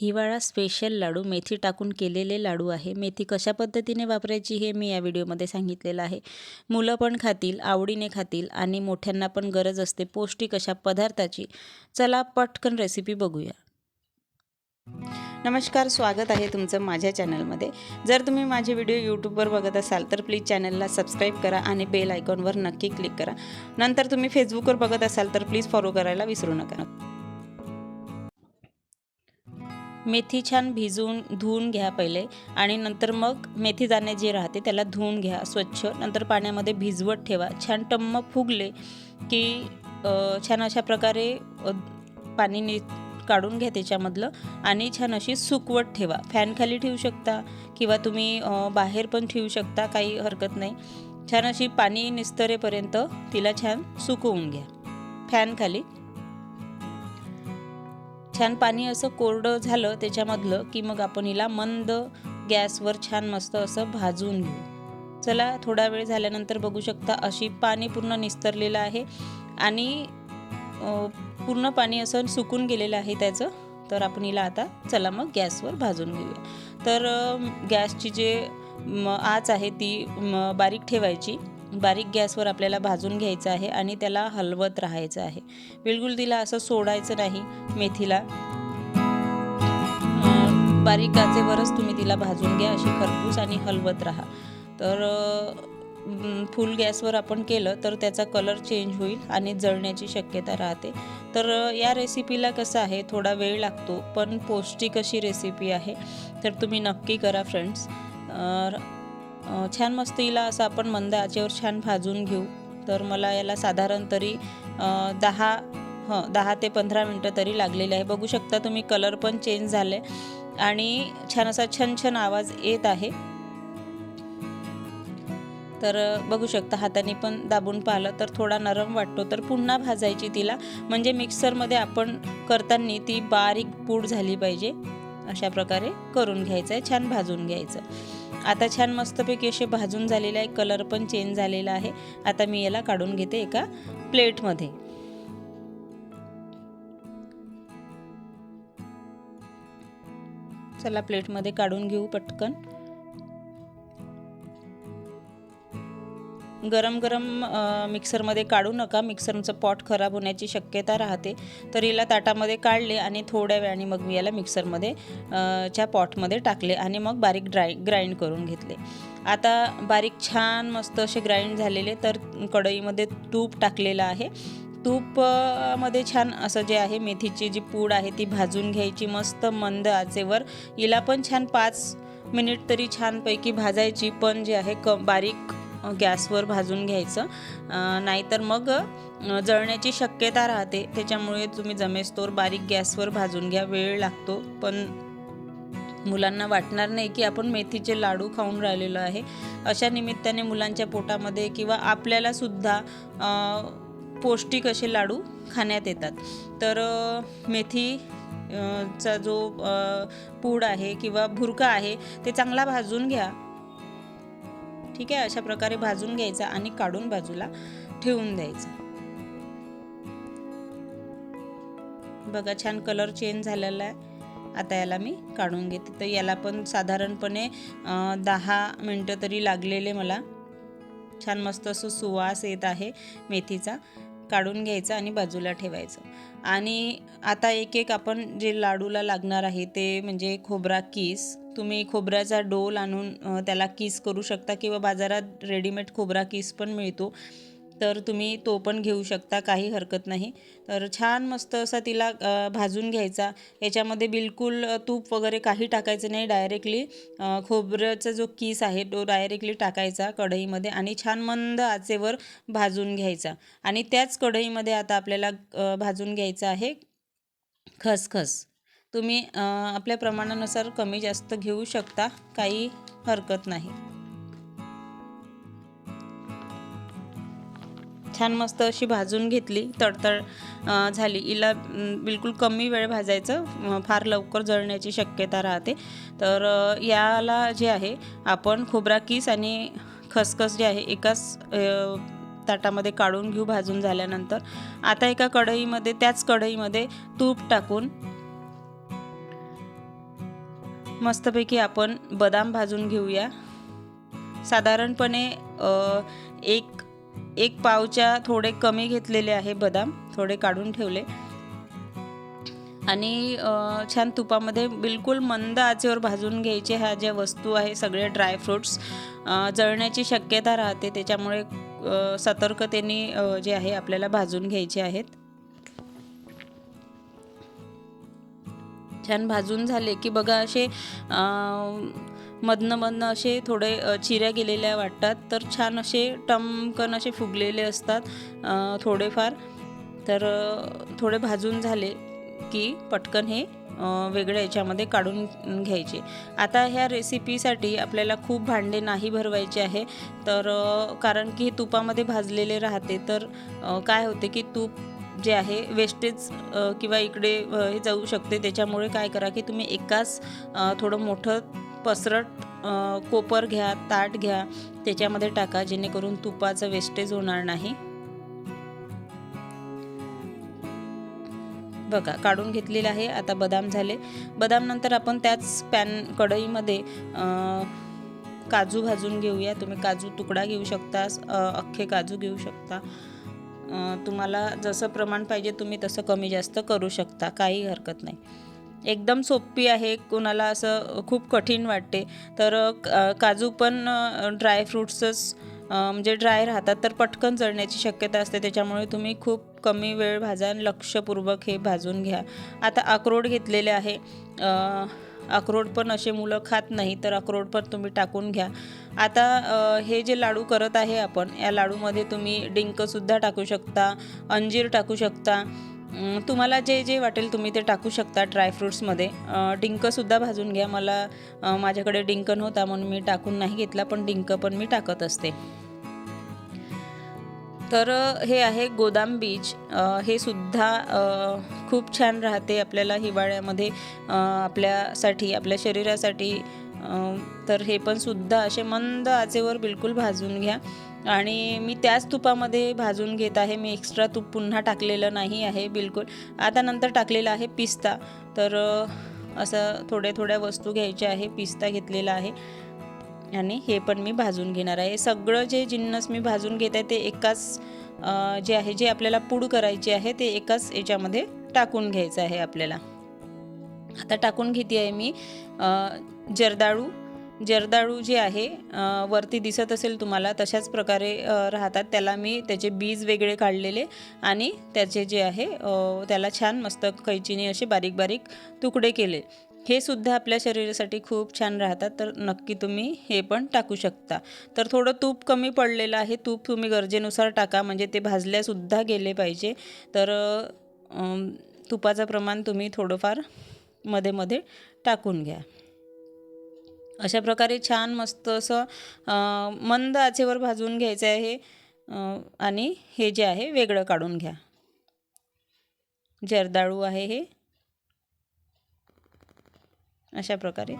हिवाळा स्पेशल लाडू. मेथी टाकून केलेले लाडू आहे. मेथी कशा पद्धतीने वापरायची हे मी या व्हिडिओमध्ये सांगितलेलं आहे. मुलं पण खातील आवडीने खातील आणि मोठ्यांना पण गरज असते पौष्टिक अशा पदार्थाची. चला पटकन रेसिपी बघूया. नमस्कार स्वागत आहे तुमचं माझ्या चॅनलमध्ये जर तुम्ही माझे व्हिडिओ यूट्यूबवर बघत असाल तर प्लीज चॅनलला सबस्क्राईब करा आणि बेल आयकॉनवर नक्की क्लिक करा. नंतर तुम्ही फेसबुकवर बघत असाल तर प्लीज फॉलो करायला विसरू नका. मेथी छान भिजवून धुवून घ्या पहिले आणि नंतर मग मेथी दाणे जे राहते त्याला धुवून घ्या स्वच्छ. नंतर पाण्यामध्ये भिजवत ठेवा. छान टम्म फुगले की छान अशा प्रकारे पाणी नि काढून घ्या त्याच्यामधलं आणि छान अशी सुकवत ठेवा. फॅनखाली ठेवू शकता किंवा तुम्ही बाहेर पण ठेवू शकता काही हरकत नाही. छान अशी पाणी निस्तरेपर्यंत तिला छान सुकवून घ्या. फॅनखाली छान पाणी असं कोरडं झालं त्याच्यामधलं की मग आपण हिला मंद गॅसवर छान मस्त असं भाजून घेऊ. चला थोडा वेळ झाल्यानंतर बघू शकता अशी पाणी पूर्ण निस्तरलेलं आहे आणि पूर्ण पाणी असं सुकून गेलेलं आहे त्याचं. तर आपण हिला आता चला मग गॅसवर भाजून घेऊया. तर गॅसची जे आच आहे ती बारीक ठेवायची. बारीक गॅसवर आपल्याला भाजून घ्यायचं आहे आणि त्याला हलवत राहायचं आहे. बिलकुल तिला असं सोडायचं नाही मेथीला. बारीक गाचेवरच तुम्ही तिला भाजून घ्या अशी खरपूस आणि हलवत राहा. तर फुल गॅसवर आपण केलं तर त्याचा कलर चेंज होईल आणि जळण्याची शक्यता राहते. तर या रेसिपीला कसं आहे थोडा वेळ लागतो पण पौष्टिक अशी रेसिपी आहे. तर तुम्ही नक्की करा फ्रेंड्स. छान मस्त हिला असं आपण मंद आचेवर छान भाजून घेऊ. तर मला याला साधारण तरी दहा हं दहा ते पंधरा मिनटं तरी लागलेले आहे. बघू शकता तुम्ही कलर पण चेंज झाले आणि छान असा छान छान आवाज येत आहे. तर बघू शकता हाताने पण दाबून पाहिलं तर थोडा नरम वाटतो. तर पुन्हा भाजायची तिला. म्हणजे मिक्सरमध्ये आपण करताना ती बारीक पूड झाली पाहिजे. अशा प्रकारे करून घ्यायचं आहे छान भाजून घ्यायचं. आता छान मस्तपैकी असे भाजून झालेले आहे. कलर पण चेंज झालेला आहे. आता मी याला काढून घेते एका प्लेटमध्ये चला प्लेटमध्ये काढून घेऊ पटकन. गरम गरम मिक्सरमध्ये काढू नका. मिक्सरचं पॉट खराब होण्याची शक्यता राहते. तर हिला ताटामध्ये काढले आणि थोड्या वेळाने मग मी याला मिक्सरमध्ये च्या पॉटमध्ये टाकले आणि मग बारीक ड्राय ग्राइंड करून घेतले. आता बारीक छान मस्त असे ग्राइंड झालेले तर कढईमध्ये तूप टाकलेलं आहे. तूपमध्ये छान असं जे आहे मेथीची जी पूड आहे ती भाजून घ्यायची मस्त मंद आचेवर. हिला पण छान पाच मिनिट तरी छानपैकी भाजायची पण जे आहे क बारीक गॅसवर भाजून घ्यायचं. नाहीतर मग जळण्याची शक्यता राहते. त्याच्यामुळे तुम्ही जमेस्तोर बारीक गॅसवर भाजून घ्या. वेळ लागतो. पण मुलांना वाटणार नाही की आपण मेथीचे लाडू खाऊन राहिलेलो आहे. अशा निमित्ताने मुलांच्या पोटामध्ये किंवा आपल्यालासुद्धा पौष्टिक असे लाडू खाण्यात येतात. तर मेथी चा जो पूड आहे किंवा भुरका आहे ते चांगला भाजून घ्या. ठीक आहे अशा प्रकारे भाजून घ्यायचा आणि काढून बाजूला ठेवून द्यायचा. बघा छान कलर चेंज झालेला आहे. आता याला मी काढून घेते. तर याला पण साधारणपणे दहा मिनटं तरी लागलेले मला. छान मस्त असं सुवास येत आहे मेथीचा. काढून घ्यायचा आणि बाजूला ठेवायचं. आणि आता एक एक आपण जे लाडूला लागणार आहे ते म्हणजे खोबरा किस तुम्ही खोबऱ्याचा डोल आणून त्याला किस करू शकता किंवा बाजारात रेडीमेड खोबरा किस पण मिळतो. तर तुम्ही तो पण घेऊ शकता काही हरकत नाही. तर छान मस्त असा तिला भाजून घ्यायचा. याच्यामध्ये बिलकुल तूप वगैरे काही टाकायचं नाही. डायरेक्टली खोबऱ्याचा जो किस आहे तो डायरेक्टली टाकायचा कढईमध्ये आणि छान मंद आचेवर भाजून घ्यायचा. आणि त्याच कढईमध्ये आता आपल्याला भाजून घ्यायचं आहे खसखस. तुम्ही आपल्या प्रमाणानुसार कमी जास्त घेऊ शकता काही हरकत नाही. छान मस्त अशी भाजून घेतली तडतड झाली. हिला बिलकुल कमी वेळ भाजायचं फार लवकर जळण्याची शक्यता राहते. तर याला जे आहे आपण खोबरा किस आणि खसखस जे आहे एकाच ताटामध्ये काढून घेऊ भाजून झाल्यानंतर. आता एका कढईमध्ये त्याच कढईमध्ये तूप टाकून मस्तपैकी आपण बदाम भाजून घेऊया. साधारणपणे एक एक पावच्या थोडे कमी घेतलेले आहे बदाम थोडे काढून ठेवले. आणि छान तुपामध्ये बिलकुल मंद आचेवर भाजून घ्यायचे ह्या ज्या वस्तू आहे सगळे ड्रायफ्रूट्स जळण्याची शक्यता राहते त्याच्यामुळे सतर्कतेने जे आहे आपल्याला भाजून घ्यायचे आहेत. छान भाजून झाले की बघा असे मधनं मधनं असे थोडे चिऱ्या गेलेल्या वाटतात. तर छान असे टमकन असे फुगलेले असतात थोडेफार. तर थोडे भाजून झाले की पटकन हे वेगळ्या याच्यामध्ये काढून घ्यायचे. आता ह्या रेसिपीसाठी आपल्याला खूप भांडे नाही भरवायचे आहे. तर कारण की हे तुपामध्ये भाजलेले राहते. तर काय होते की तूप जे आहे वेस्टेज किंवा इकडे हे जाऊ शकते. त्याच्यामुळे काय करा की तुम्ही एकाच थोडं मोठं पसरट कोपर घ्या ताट घ्या त्याच्यामध्ये टाका जेणेकरून तुपाचं वेस्टेज होणार नाही. बघा काढून घेतलेलं आहे. आता बदाम झाले. बदाम नंतर आपण त्याच पॅन कढईमध्ये काजू भाजून घेऊया. तुम्ही काजू तुकडा घेऊ शकता अख्खे काजू घेऊ शकता. तुम्हाला जसं प्रमाण पाहिजे तुम्ही तसं कमी जास्त करू शकता काही हरकत नाही. एकदम सोपी आहे कोणाला असं खूप कठीण वाटते. तर काजू पण ड्रायफ्रूट्सच म्हणजे ड्राय राहतात तर पटकन जळण्याची शक्यता असते. त्याच्यामुळे तुम्ही खूप कमी वेळ भाजा लक्षपूर्वक हे भाजून घ्या. आता अक्रोड घेतलेले आहे. अक्रोड पण असे मुलं खात नाही तर अक्रोड पण तुम्ही टाकून घ्या. आता हे जे लाडू करत आहे आपण या लाडूमध्ये तुम्ही डिंकसुद्धा टाकू शकता अंजीर टाकू शकता. तुम्हाला जे जे वाटेल तुम्ही ते टाकू शकता ड्रायफ्रूट्समध्ये डिंकसुद्धा भाजून घ्या. मला माझ्याकडे डिंक नव्हता म्हणून मी टाकून नाही घेतला पण डिंक पण मी टाकत असते. तर हे आहे गोदाम बीच. हे सुद्धा खूप छान राहते आपल्याला हिवाळ्यामध्ये आपल्यासाठी आपल्या शरीरासाठी. तर हे पण सुद्धा असे मंद आचेवर बिलकुल भाजून घ्या. आणि मी त्याच तुपामध्ये भाजून घेत आहे. मी एक्स्ट्रा तूप पुन्हा टाकलेलं नाही आहे बिलकुल. आता नंतर टाकलेलं आहे पिस्ता. तर असं थोड्या थोड्या वस्तू घ्यायच्या आहे. पिस्ता घेतलेला आहे. आणि हे पण मी भाजून घेणार आहे. सगळं जे जिन्नस मी भाजून घेत आहे ते एकाच जे आहे जे आपल्याला पूड करायचे आहे ते एकाच याच्यामध्ये टाकून घ्यायचं आहे आपल्याला. आता टाकून घेते आहे मी जर्दाळू. जर्दाळू जे आहे वरती दिसत असेल तुम्हाला तशाच प्रकारे राहतात. त्याला मी त्याचे बीज वेगळे काढलेले आणि त्याचे जे आहे त्याला छान मस्त कैचीने असे बारीक बारीक तुकडे केले. हे सुद्धा आपल्या शरीरासाठी खूप छान राहतात तर नक्की तुम्ही हे पण टाकू शकता. तर थोडं तूप कमी पडलेलं आहे तूप तुम्ही गरजेनुसार टाका म्हणजे ते भाजल्यासुद्धा गेले पाहिजे. तर तुपाचं प्रमाण तुम्ही थोडंफारमध्ये मध्ये टाकून घ्या. अशा प्रकारे छान मस्त असं मंद आचेवर भाजून घ्यायचं आहे आणि हे जे आहे वेगळं काढून घ्या. जर्दाळू आहे हे. अशा प्रकारे.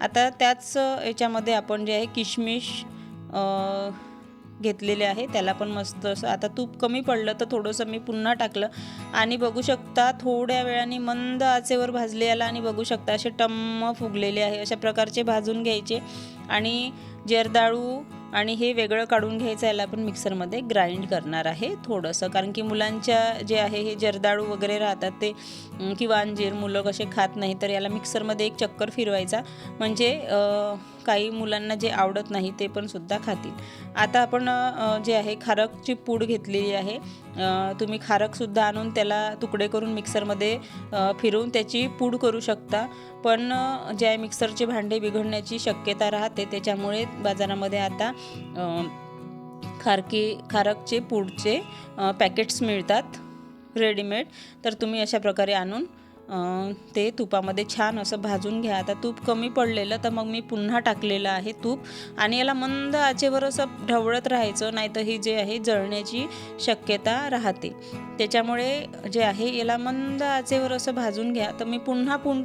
आता त्याच याच्यामध्ये आपण जे आहे किशमिश घेतलेले आहे. त्याला पण मस्त असं आता तूप कमी पडलं तर थोडंसं मी पुन्हा टाकलं. आणि बघू शकता थोड्या वेळाने मंद आचेवर भाजले याला आणि बघू शकता असे टम्म फुगलेले आहे. अशा प्रकारचे भाजून घ्यायचे. आणि जर्दाळू आणि हे वेगळं काढून घ्यायचं याला आपण मिक्सरमध्ये ग्राइंड करणार आहे थोडंसं. कारण की मुलांच्या जे आहे हे जर्दाळू वगैरे राहतात ते किंवा अंजीर मुलं कसे खात नाही तर याला मिक्सरमध्ये एक चक्कर फिरवायचा. म्हणजे काही मुलांना जे आवडत नाही ते पण सुद्धा खातील. आता आपण जे आहे खारकची पूड घेतलेली आहे. तुम्ही खारकसुद्धा आणून त्याला तुकडे करून मिक्सरमध्ये फिरवून त्याची पूड करू शकता. पण जे आहे मिक्सरचे भांडे बिघडण्याची शक्यता राहते. त्याच्यामुळे बाजारामध्ये आता खारकी खारकचे पूडचे पॅकेट्स मिळतात. रेडीमेड. तर तुम्ही अशा प्रकारे आणून ते तुपामध्ये छान असं भाजून घ्या. आता तूप कमी पडलेलं तर मग मी पुन्हा टाकलेलं आहे तूप. आणि याला मंद आचेवर असं ढवळत राहायचं नाही तर ही जे आहे जळण्याची शक्यता राहते. त्याच्यामुळे जे आहे याला मंद आचेवर असं भाजून घ्या. तर मी पुन्हा पुन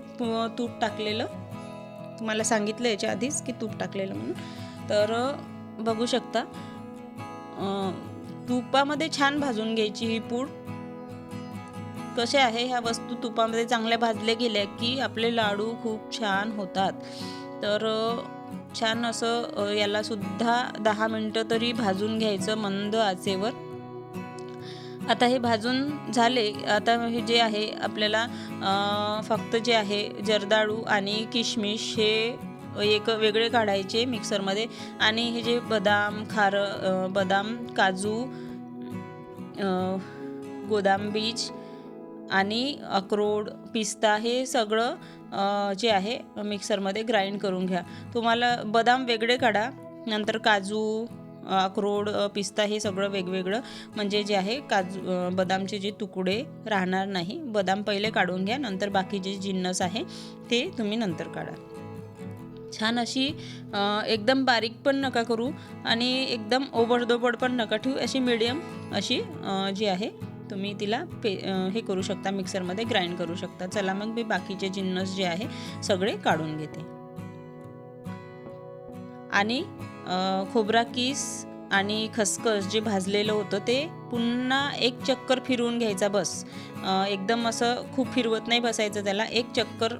तूप टाकलेलं. तुम्हाला सांगितलं याच्या आधीच की तूप टाकलेलं म्हणून. तर बघू शकता. तुपामध्ये छान भाजून घ्यायची ही पूड. कसे आहे ह्या वस्तू तुपामध्ये चांगल्या भाजल्या गेल्या की आपले लाडू खूप छान होतात. तर छान असं यालासुद्धा याला सुद्धा दहा मिनटं तरी भाजून घ्यायचं मंद आचेवर. आता हे भाजून झाले आता हे जे आहे आपल्याला फक्त जे आहे जर्दाळू आणि किशमिश हे एक वेगळे काढायचे मिक्सरमध्ये आणि हे जे बदाम खार बदाम काजू गोदाम बीज आणि अक्रोड पिस्ता हे सगळं जे आहे मिक्सरमध्ये ग्राइंड करून घ्या. तुम्हाला बदाम वेगळे काढा नंतर काजू अक्रोड पिस्ता हे सगळं वेगवेगळं म्हणजे जे आहे काजू बदामचे जे तुकडे राहणार नाही बदाम पहिले काढून घ्या नंतर बाकी जे जिन्नस आहे ते तुम्ही नंतर काढा. छान अशी एकदम बारीक पण नका करू आणि एकदम ओबडदोबड पण नका ठेवू अशी मिडियम अशी जी आहे तुम्ही तिला पे हे करू शकता मिक्सरमध्ये ग्राइंड करू शकता. चला मग मी बाकीचे जिन्नस जे आहे सगळे काढून घेते. आणि खोबरा किस आणि खसखस जे भाजलेलं होतं ते पुन्हा एक चक्कर फिरवून घ्यायचा बस. एकदम असं खूप फिरवत नाही बसायचं त्याला. एक चक्कर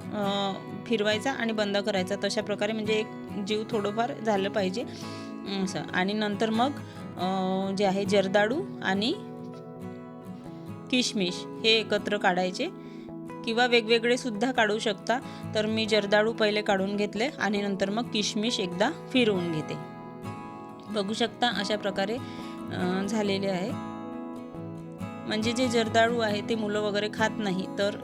फिरवायचा आणि बंद करायचा. तशा प्रकारे म्हणजे एक जीव थोडंफार झालं पाहिजे. असं. आणि नंतर मग जे आहे जर्दाळू आणि किशमिश हे एकत्र काढायचे. किंवा वेगवेगळे सुद्धा काढू शकता. तर मी जर्दाळू पहिले काढून घेतले आणि नंतर मग किशमिश एकदा फिरवून घेते. बघू शकता अशा प्रकारे झालेले आहे. म्हणजे जे जर्दाळू आहे ते मुलं वगैरे खात नाही तर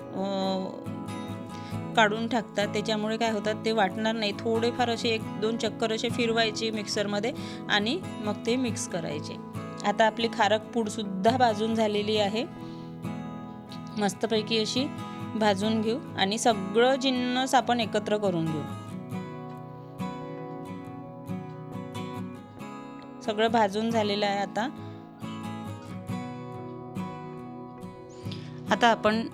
काढून टाकतात. त्याच्यामुळे काय होतात ते वाटणार नाही. थोडेफार असे एक दोन चक्कर असे फिरवायचे मिक्सरमध्ये आणि मग ते मिक्स करायचे. आता आपली खारक पूडसुद्धा भाजून झालेली आहे. मस्तपैकी अशी भाजून घेऊ आणि सगळं जिन्नस आपण एकत्र करून घेऊ. सगळं भाजून झालेलं आहे आता. आता आपण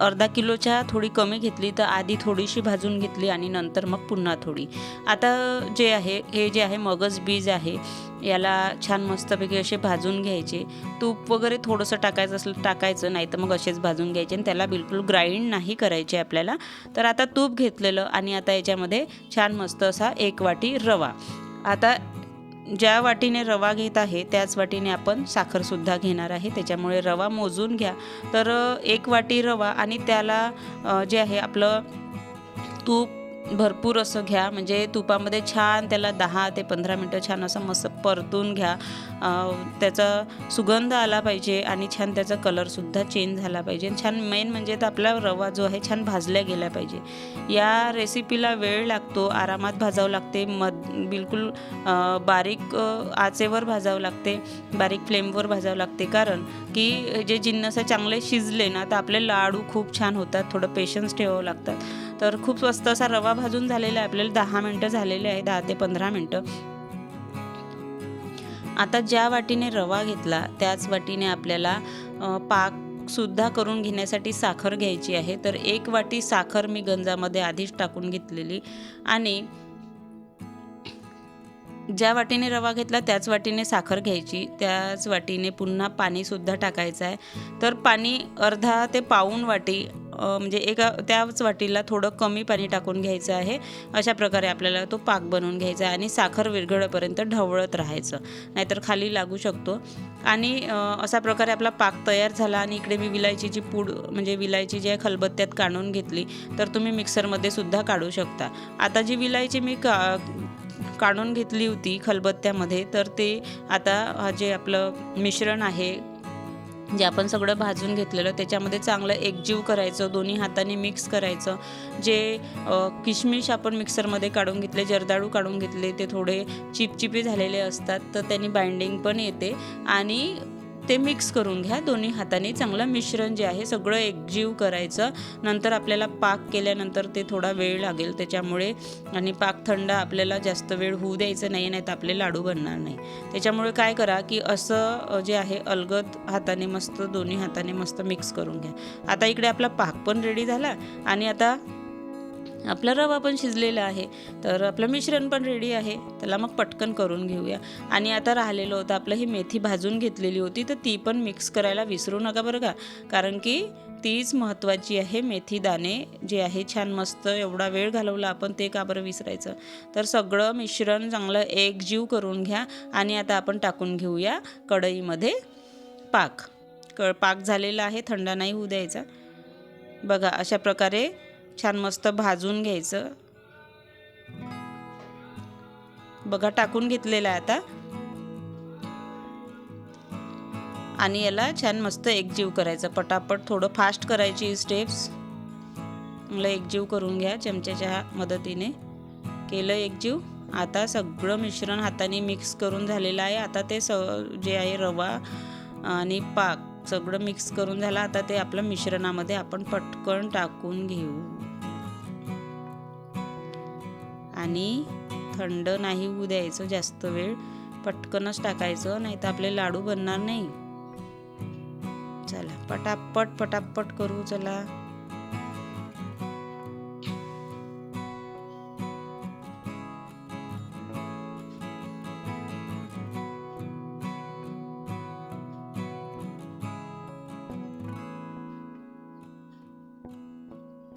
अर्धा किलोच्या थोडी कमी घेतली तर आधी थोडीशी भाजून घेतली आणि नंतर मग पुन्हा थोडी. आता जे आहे हे जे आहे मगज बीज आहे याला छान मस्तपैकी असे भाजून घ्यायचे. तूप वगैरे थोडंसं टाकायचं असलं टाकायचं नाही तर मग असेच भाजून घ्यायचे आणि त्याला बिलकुल ग्राइंड नाही करायचे आपल्याला. तर आता तूप घेतलेलं आणि आता याच्यामध्ये छान मस्त असा एक वाटी रवा. आता ज्या वाटीने रवा घेत आहे त्याच वाटीने आपण साखरसुद्धा घेणार आहे. त्याच्यामुळे रवा मोजून घ्या. तर एक वाटी रवा आणि त्याला जे आहे आपलं तूप भरपूर असं घ्या. म्हणजे तुपामध्ये छान त्याला दहा ते पंधरा मिनटं छान असं मस्त परतून घ्या. त्याचा सुगंध आला पाहिजे आणि छान त्याचा कलरसुद्धा चेंज झाला पाहिजे. आणि छान मेन म्हणजे तर आपला रवा जो आहे छान भाजल्या गेला पाहिजे. या रेसिपीला वेळ लागतो. आरामात भाजावं लागते. मध बिलकुल बारीक आचेवर भाजावं लागते. बारीक फ्लेमवर भाजावं लागते. कारण की जे जिन्नस चांगले शिजले ना तर आपले लाडू खूप छान होतात. थोडं पेशन्स ठेवावं लागतात. तर खूप स्वस्त असा रवा भाजून झालेला आहे. आपल्याला दहा मिनटं झालेले आहे दहा ते पंधरा मिनटं. आता ज्या वाटीने रवा घेतला त्याच वाटीने आपल्याला पाक सुद्धा करून घेण्यासाठी साखर घ्यायची आहे. तर एक वाटी साखर मी गंजामध्ये आधीच टाकून घेतलेली. आणि ज्या वाटीने रवा घेतला त्याच वाटीने साखर घ्यायची. त्याच वाटीने पुन्हा पाणीसुद्धा टाकायचं आहे. तर पाणी अर्धा ते पाऊण वाटी म्हणजे एका त्याच वाटीला थोडं कमी पाणी टाकून घ्यायचं आहे. अशा प्रकारे आपल्याला तो पाक बनवून घ्यायचा आहे आणि साखर विरघळपर्यंत ढवळत राहायचं. नाहीतर खाली लागू शकतो. आणि अशा प्रकारे आपला पाक तयार झाला आणि इकडे मी विलायचीची पूड म्हणजे विलायची जी आहे खलबत्त्यात काढून घेतली तर तुम्ही मिक्सरमध्ये सुद्धा काढू शकता. आता जी विलायची मी का काढून घेतली होती खलबत्त्यामध्ये तर ते आता हा जे आपलं मिश्रण आहे जे आपण सगळं भाजून घेतलेलं त्याच्यामध्ये चांगलं एकजीव करायचं दोन्ही हाताने मिक्स करायचं. जे किशमिश आपण मिक्सरमध्ये काढून घेतले जर्दाळू काढून घेतले ते थोडे चिपचिपे झालेले असतात तर त्यांनी बाइंडिंग पण येते. आणि ते मिक्स करून घ्या. दोन्ही हाताने चांगलं मिश्रण जे आहे सगळं एकजीव करायचं. नंतर आपल्याला पाक केल्यानंतर ते थोडा वेळ लागेल त्याच्यामुळे. आणि पाक थंड आपल्याला जास्त वेळ होऊ द्यायचं नाही नाही तर आपले लाडू बनणार नाही. त्याच्यामुळे काय करा की असं जे आहे अलगद हाताने मस्त दोन्ही हाताने मस्त मिक्स करून घ्या. आता इकडे आपला पाक पण रेडी झाला. आणि आता आपला रवा पण शिजलेला आहे तर आपलं मिश्रण पण रेडी आहे. त्याला मग पटकन करून घेऊया. आणि आता राहिलेलं होतं आपलं ही मेथी भाजून घेतलेली होती तर ती पण मिक्स करायला विसरू नका बरं का. कारण की तीच महत्त्वाची आहे मेथी दाणे जे आहे छान मस्त एवढा वेळ घालवला आपण ते का बरं विसरायचं. तर सगळं मिश्रण चांगलं एकजीव करून घ्या आणि आता आपण टाकून घेऊया कढईमध्ये पाक. क पाक झालेला आहे थंड नाही होऊ द्यायचा. बघा अशा प्रकारे छान मस्त भाजून घ्यायचं. बघा टाकून घेतलेलं आहे आता. आणि याला छान मस्त एकजीव करायचं. पटापट थोडं फास्ट करायची स्टेप्स मला एकजीव करून घ्या चमच्याच्या मदतीने. केलं एकजीव. आता सगळं मिश्रण हाताने मिक्स करून झालेलं आहे. आता ते स जे आहे रवा आणि पाक सगळं मिक्स करून झालं. आता ते आपलं मिश्रणामध्ये आपण पटकन टाकून घेऊ. आणि थंड नाही होऊ द्यायचं जास्त वेळ पटकनच टाकायचं नाही तर आपले लाडू बनणार नाही. चला पटापट पटापट करू चला.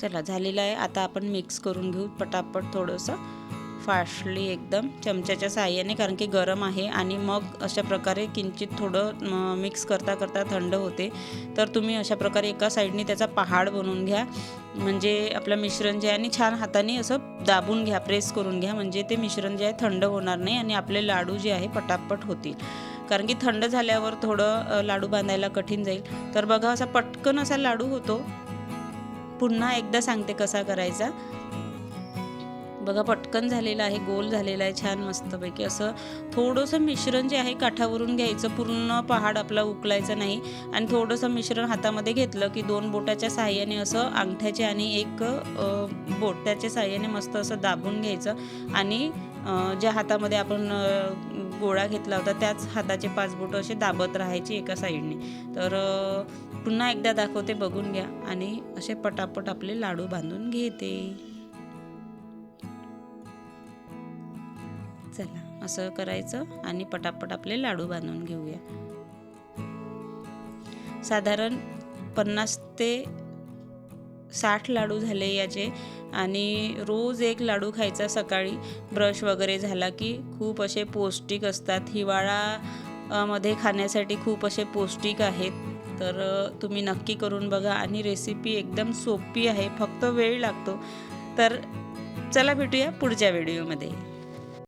चला झालेलं आहे. आता आपण मिक्स करून घेऊ पटापट थोडंसं. फास्टली एकदम चमच्याच्या साहाय्याने कारण की गरम आहे आणि मग अशा प्रकारे किंचित थोडं मिक्स करता करता थंड होते. तर तुम्ही अशा प्रकारे एका साईडने त्याचा पहाड बनवून घ्या. म्हणजे आपलं मिश्रण जे आहे आणि छान हाताने असं दाबून घ्या प्रेस करून घ्या. म्हणजे ते मिश्रण जे आहे थंड होणार नाही आणि आपले लाडू जे आहे पटापट होतील. कारण की थंड झाल्यावर थोडं लाडू बांधायला कठीण जाईल. तर बघा असा पटकन असा लाडू होतो. पुन्हा एकदा सांगते कसा करायचा. बघा पटकन झालेलं आहे गोल झालेला आहे छान मस्तपैकी. असं थोडंसं मिश्रण जे आहे काठावरून घ्यायचं पूर्ण पहाड आपला उकलायचं नाही. आणि थोडंसं मिश्रण हातामध्ये घेतलं की दोन बोटाच्या साह्याने असं अंगठ्याचे आणि एक बोटाच्या साह्याने मस्त असं दाबून घ्यायचं. आणि ज्या हातामध्ये आपण गोळा घेतला होता त्याच हाताचे पाच बोटं असे दाबत राहायचे एका साईडने. तर पुन्हा एकदा दाखवते बघून घ्या. आणि असे पटापट आपले लाडू बांधून घेते. चला असं करायचं आणि पटापट आपले लाडू बांधून घेऊया. साधारण पन्नास ते साठ लाडू झाले याचे आणि रोज एक लाडू खायचा सकाळी. ब्रश वगैरे झाला की खूप असे पौष्टिक असतात. हिवाळा मध्ये खाण्यासाठी खूप असे पौष्टिक आहेत. तर तुम्ही नक्की करून बघा आणि रेसिपी एकदम सोपी आहे फक्त वेळ लागतो. तर चला भेटूया पुढच्या व्हिडिओमध्ये